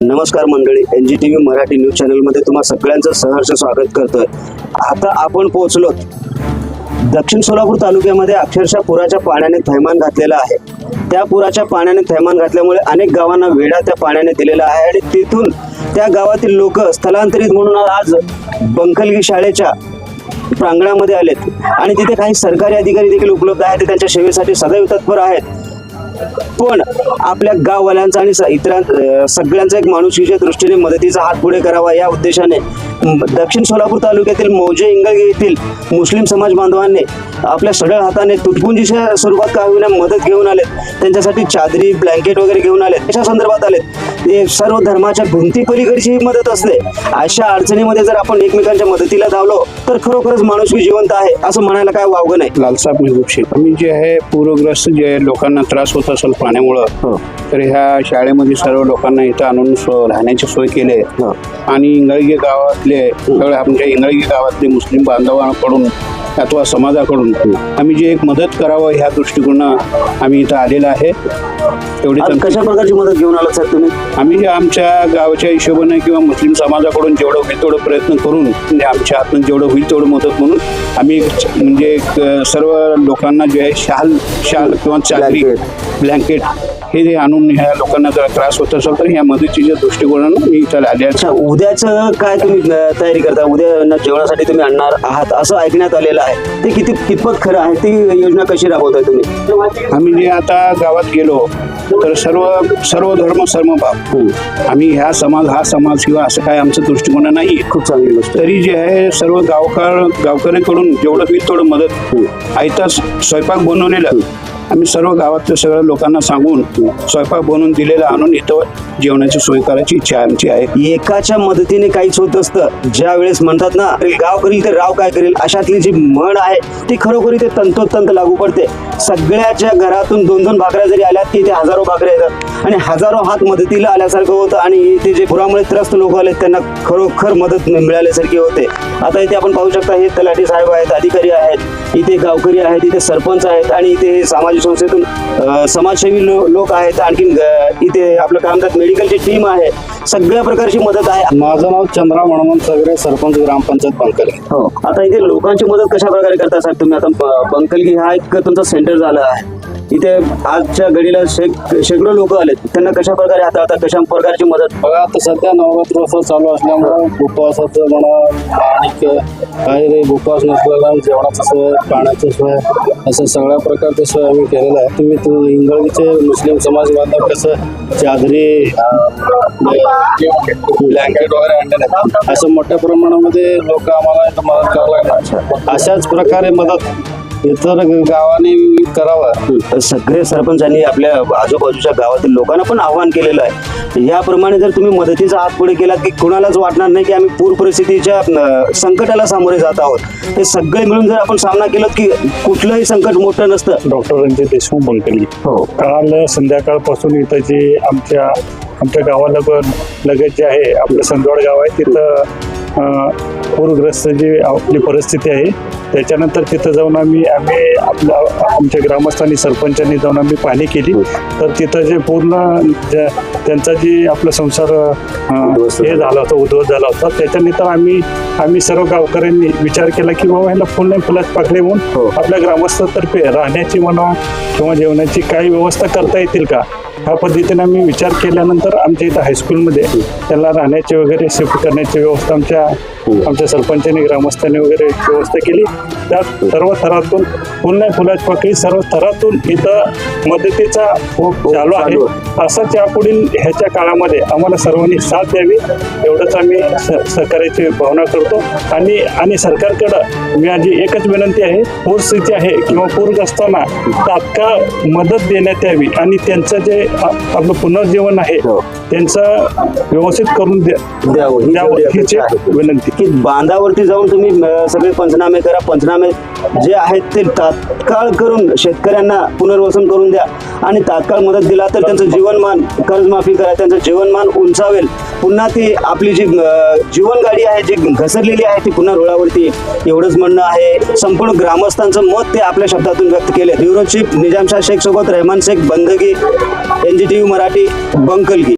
नमस्कार मंडळी N G T V Marathi news चॅनलमध्ये तुम्हा सगळ्यांचं सहर्ष स्वागत करतोय. आता आपण पोहोचलो. दक्षिण सोलापूर तालुक्यामध्ये अक्षरशः पुराच्या पाण्याने थैमान घातलेलं आहे. त्या पुराच्या पाण्याने थैमान घातल्यामुळे अनेक गावांना वेढा त्या पाण्याने दिलेला आहे आणि तिथून त्या गावातील लोक स्थलांतरित म्हणून आज बंकलगी शाळेच्या प्रांगणामध्ये आलेत. आणि तिथे काही सरकारी अधिकारी देखील उपलब्ध आहेत ते त्यांच्या सेवेसाठी सदैव तत्पर आहेत. पण आपल्या गाववाल्यांचा आणि स- इतरां सगळ्यांचा एक माणुसकीच्या दृष्टीने मदतीचा हात पुढे करावा या उद्देशाने दक्षिण सोलापूर तालुक्यातील मौजे इंगळगे येथील मुस्लिम समाज बांधवांनी आपल्या सडळ हाताने तुटपुंजीच्या स्वरूपात का होईना मदत घेऊन आलेत. त्यांच्यासाठी चादरी ब्लँकेट वगैरे घेऊन आलेत. अशा संदर्भात आलेत. ते सर्व धर्माच्या भिंती पलीकडची ही मदत असते. अशा अडचणीमध्ये जर आपण एकमेकांच्या मदतीला धावलो तर खरोखरच माणूस जिवंत आहे असं म्हणायला काय वावगं नाही. लालसाहेब मेहबूब आम्ही जे आहे पूरग्रस्त जे लोकांना त्रास होत असेल पाण्यामुळं. तर ह्या शाळेमध्ये सर्व लोकांना इथं आणून सो- राहण्याची सोय केली आहे. आणि इंगळगे गावातले सगळे आमच्या इंगळगे गावातले मुस्लिम बांधवांकडून अथवा समाजाकडून आम्ही जे एक मदत करावं ह्या दृष्टिकोनानं आम्ही इथं आलेलं आहे. तेवढी कशा प्रकारची मदत घेऊन आलात साहेब तुम्ही? आम्ही जे आमच्या गावाच्या हिशोबाने किंवा मुस्लिम समाजाकडून जेवढं होईल तेवढं प्रयत्न करून म्हणजे आमच्या हातून जेवढं होईल तेवढं मदत म्हणून आम्ही म्हणजे सर्व लोकांना जे आहे शाल शाल किंवा चादरी. ब्लँकेट हे जे आणून ह्या लोकांना जर त्रास होत असेल तर ह्या मदतीच्या दृष्टिकोनानं मी इथं आले अच्छा उद्याचं काय तुम्ही तयारी करता? उद्या जेवणासाठी तुम्ही आणणार आहात असं ऐकण्यात आलेलं आहे. ते किती कितपत खरं आहे? ती योजना कशी राबवताय तुम्ही? आम्ही जे आता गावात गेलो तर सर्व सर्व धर्म सर्वभाव आम्ही ह्या समाज हा समाज किंवा असं काय आमचं दृष्टिकोन नाही. खूप चांगली गोष्ट तरी जे आहे सर्व गावकार गावकऱ्यांकडून जेवढं होईल तेवढं मदत आयता स्वयंपाक बनवलेलं. आम्ही सर्व गावातल्या सगळ्या लोकांना सांगून स्वयंपाक बनवून दिलेला आणून इथं जेवणाची सोय करायची इच्छा आमची आहे. एकाच्या मदतीने काहीच होत असतं ज्या वेळेस म्हणतात ना गाव करील तर राव काय करेल? अशातली जी म्हण आहे ती खरोखरी ते तंतोतंत लागू पडते. सगळ्याच्या घरातून दोन दोन भाकऱ्या जरी आल्या की ते हजारो भाकऱ्या येतात. आणि हजारो हात मदतीला आल्यासारखं होतं आणि इथे जे पुरामुळे त्रस्त लोक आले त्यांना खरोखर मदत मिळाल्यासारखी होते. आता इथे आपण पाहू शकता हे तलाठी साहेब आहेत अधिकारी आहेत. इथे गावकरी आहेत इथे सरपंच आहेत आणि इथे सामाजिक संस्थेतून समाजसेवी लो- लोक आहेत. आणखीन इथे आपलं काय म्हणतात मेडिकलची टीम आहे. सगळ्या प्रकारची मदत आहे. माझं नाव चंद्रा म्हणून सगळे सरपंच ग्रामपंचायत बंकले हो. आता इथे लोकांची मदत कशा प्रकारे करता साहेब तुम्ही? आता ब- बंकलगी हा एक तुमचा सेंटर झाला आहे. इथे आजच्या घडीला शेक शेकडो लोक आलेत. त्यांना कशा प्रकारे हाताळतात कशा प्रकारची मदत? बघा आता सध्या नवरात्रोत्सव चालू असल्यामुळं उपवासाचं म्हणा आणि काही रे उपवास नसलेला जेवणाचं सोय पाण्याचं सोय असं सगळ्या प्रकारचे सोय आम्ही केलेलं आहे. तुम्ही तू इंगळगीचे मुस्लिम समाज बांधव कसं चादरी ब्लँकेट वगैरे असं मोठ्या प्रमाणामध्ये लोक आम्हाला मदत करायला लागतात अशाच प्रकारे मदत इतर गावांनी करावं. सगळे सरपंचांनी आपल्या आजूबाजूच्या गावातील लोकांना पण आव्हान केलेलं आहे. याप्रमाणे जर तुम्ही मदतीचा हात पुढे केलात की कुणालाच वाटणार नाही की आम्ही पूर परिस्थितीच्या संकटाला सामोरे जात आहोत. हे सगळे मिळून जर आपण सामना केलं की कुठलंही संकट मोठं नसतं. डॉक्टर रणजित देशमुख बंकली हो. काल संध्याकाळपासून इथं जे आमच्या आमच्या गावाला लगत जे आहे आपलं संदवाड गाव आहे तिथं पूरग्रस्त जी आपली परिस्थिती आहे त्याच्यानंतर तिथं जाऊन आम्ही आम्ही आपल्या आमच्या ग्रामस्थांनी सरपंचांनी जाऊन आम्ही पाहणी केली तर तिथं जे पूर्ण त्यांचा जी आपला संसार हे झाला होता उद्ध्वस्त झाला होता त्याच्यानंतर आम्ही आम्ही सर्व गावकऱ्यांनी विचार केला की बाबा ह्याला फुल नाही फुलाच पाकळे हो. म्हणून आपल्या ग्रामस्थातर्फे राहण्याची म्हणा किंवा जेवणाची काही व्यवस्था करता येतील का ह्या पद्धतीने आम्ही विचार केल्यानंतर आमच्या इथं हायस्कूलमध्ये त्याला राहण्याची वगैरे शिफ्ट करण्याची व्यवस्था आमच्या आमच्या सरपंचांनी ग्रामस्थांनी वगैरे व्यवस्था केली. त्यात सर्व थरातून पुन्हा फुलाच पाकळी सर्व थरातून इथं मदतीचा ओघ चालू आहे. असंच यापुढील ह्याच्या काळामध्ये आम्हाला सर्वांनी साथ द्यावी. एवढंच आम्ही सहकार्याची भावना करतो. आणि आणि सरकारकडं माझी एकच विनंती आहे पूरस्थिती आहे किंवा पूरग्रस्तांना तात्काळ मदत देण्यात यावी. आणि त्यांचं जे आपलं पुनर्जीवन आहे हो. त्यांचं व्यवस्थित करून द्या द्यावं. ही द्यावं. हीच. विनंती. की बांधावरती जाऊन तुम्ही सगळे पंचनामे करा. पंचनामे जे आहेत ते तात्काळ करून शेतकऱ्यांना पुनर्वसन करून द्या. आणि तात्काळ मदत दिला तर त्यांचं जीवनमान कर्जमाफी करा. त्यांचं जीवनमान उंचावेल. पुन्हा ती आपली जी जीवनगाडी जीवन गाडी आहे जी घसरलेली आहे ती पुन्हा रुळावरती एवढंच म्हणणं आहे. संपूर्ण ग्रामस्थांचं मत ते आपल्या शब्दातून व्यक्त केले. ब्युरो चीफ निजामशाह शेख सोबत रहमान शेख बंदगी N G T V Marathi बंकलगी.